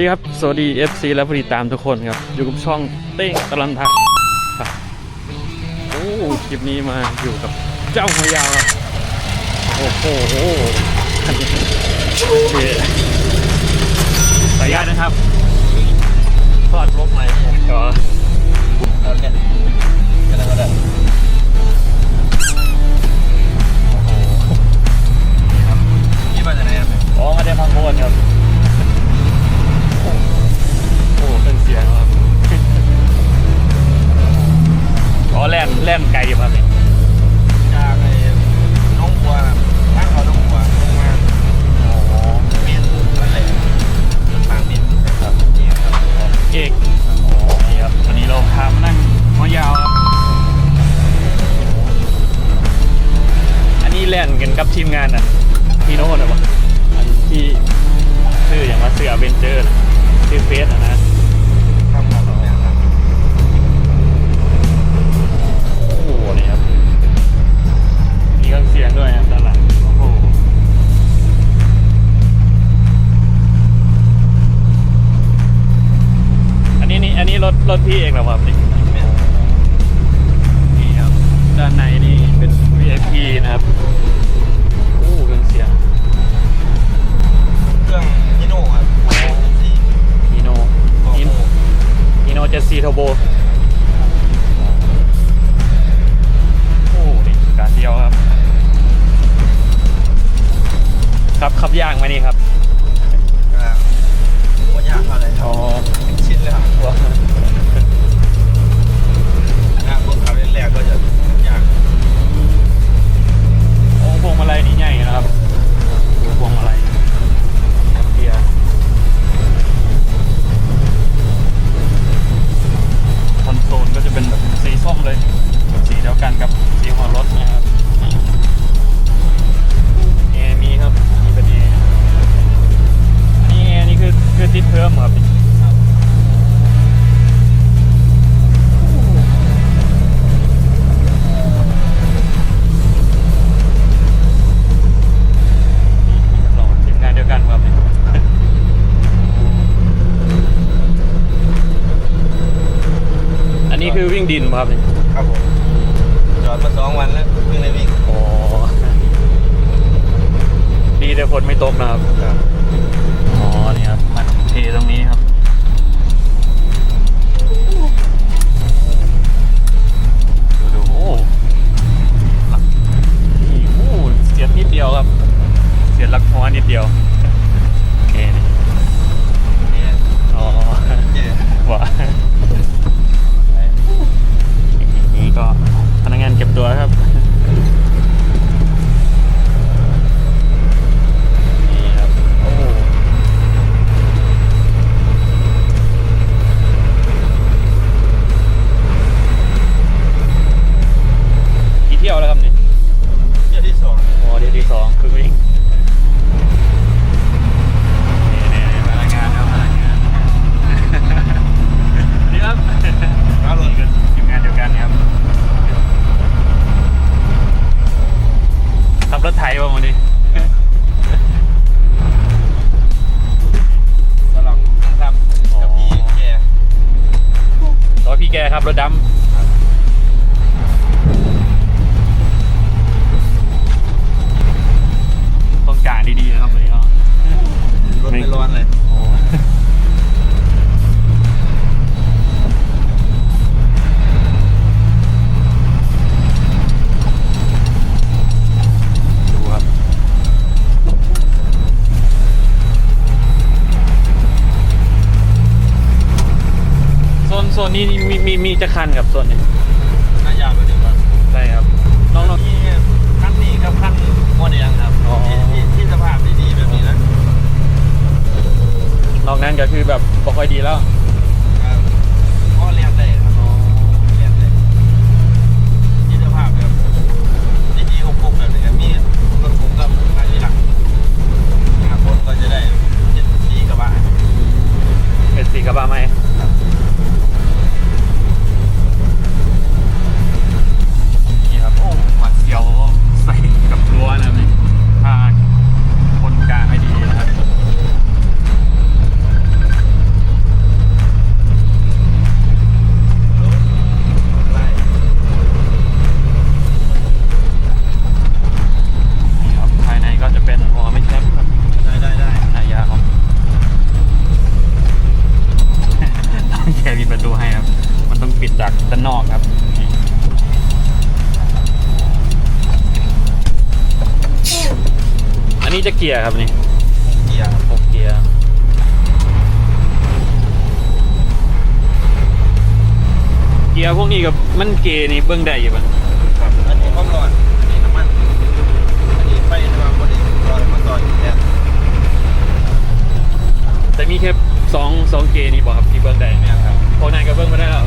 สวัสดีครับ สวัสดี FC และผู้ติดตามทุกคนครับ อยู่กับช่องเต้งตลันทักครับโอ้คลิปนี้มาอยู่กับเจ้าหัวยาวครับ โอ้โหคันนี้โอเคขออนุญาตนะครับทอดรกไหมก็เอาเนี่ยก็ได้ก็ได้นี่มาจากไหนครับ อ๋อ มาได้พังโคนครับ ทีมงานอะพี่โน่นะวะอันที่ชื่ออย่างว่าเสือเบนเจอร์นะชื่อเฟสอะนะทำมาแบบนี้ครับโอ้โหนี่ครับมีเครื่องเสียงด้วยครับด้านหลังโอ้โหอันนี้นี่อันนี้รถรถพี่เองเหรอครับนี่เมียนนี่ครับด้านในนี่เป็น VIP นะครับ เครื่องฮิโน่ครับสี่ฮีโน่โอ้ฮีโหฮีโน่เจสซี่เทอร์โบโอ้นี่การเดียวครับ ครับขับยากไหมนี่ครับ นนี้คือวิ่งดินครับนี่ครับผมจอดมาสองวันแล้วเพิ่งได้วิ่งอ๋อดีแต่ฝนไม่ตกนะครับครับอ๋อนี่ครับมันเทตรงนี้ครับดูดูโอ้หลักนี่โอ้เสียดนิดเดียวครับ เสียดลักหัวนิดเดียวโอเคนี่นี่อ๋อเจ๊ว่า แกครับรถดำต้องการดีๆนะครับวันนี้ก็ รถไม่ร้อนเลย โซนโซนนี้มีมีมีจะคันกับโซนนี้น่ายาวไปถึงว่าใช่ครับน้องมีคันนี้กับคันโมเดลครับอ๋อที่ที่ที่สภาพดีๆแบบนี้นะๆนอกนั้นก็คือแบบบ่ค่อยดีแล้ว ดจากด้านนอกครับนี่อันนี้จะเกียร์ครับนี่เกียร์หกเกียร์เกียร์พวกนี้กับมันเกยร์นี่เบิ้งได้อยู่ป่ะครับอันนี้ความร้อนอันนี้น้ำมันอันนี้ไฟที่ว่าบริร้อนมาต่อยแทนแต่มีแค่สองสองเกยร์นี่บอกครับที่เบิ้งได้เนี่ยครับพวกนั้นก็เบิ้งไม่ได้แล้ว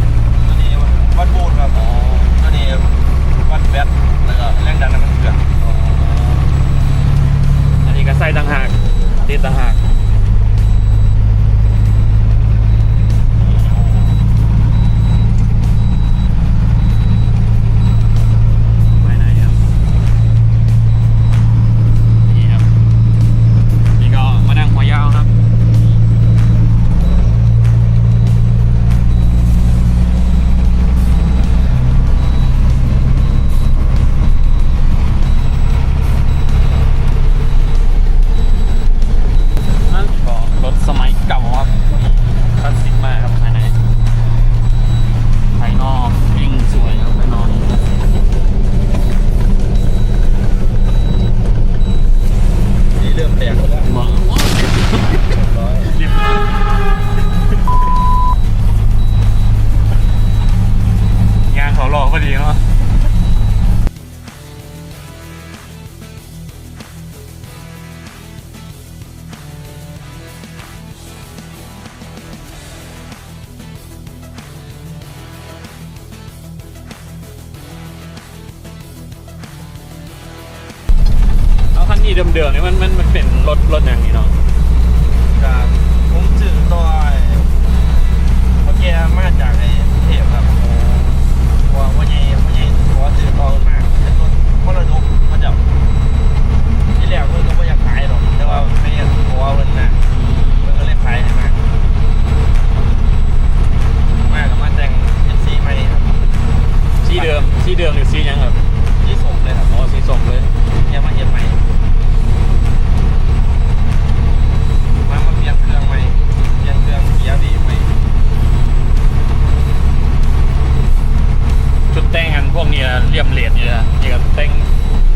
งานเขาหลอพอดีเนาะเอาคันนี้เดิมๆเนี่ยมันมันมันเป็นรถรถอย่างนี้เนาะการผมจืดต่อยเพราะแกมาจากในีเดิมหรือสียังครับสีส้มเลยครับอ๋อสีส้มเลยเฮียมาเห็นใหมมามาเปลี่ยนเครื่องใหม่เปลี่ยนเครื่องเกียร์ดีใหม่ชุดแต่งอันพวกนี้เรียมเหรียญนี่นะนี่ก็แต่ง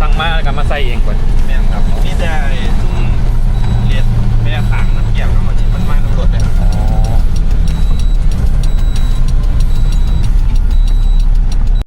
ตั้งมาแล้วก็มาใส่เองก่อนแม่นครับนี่ได้ทุ่มเลียดแม่ขางน้ำเกี่ยวน้ำมันนี่มันมาตำรวจเลยครับ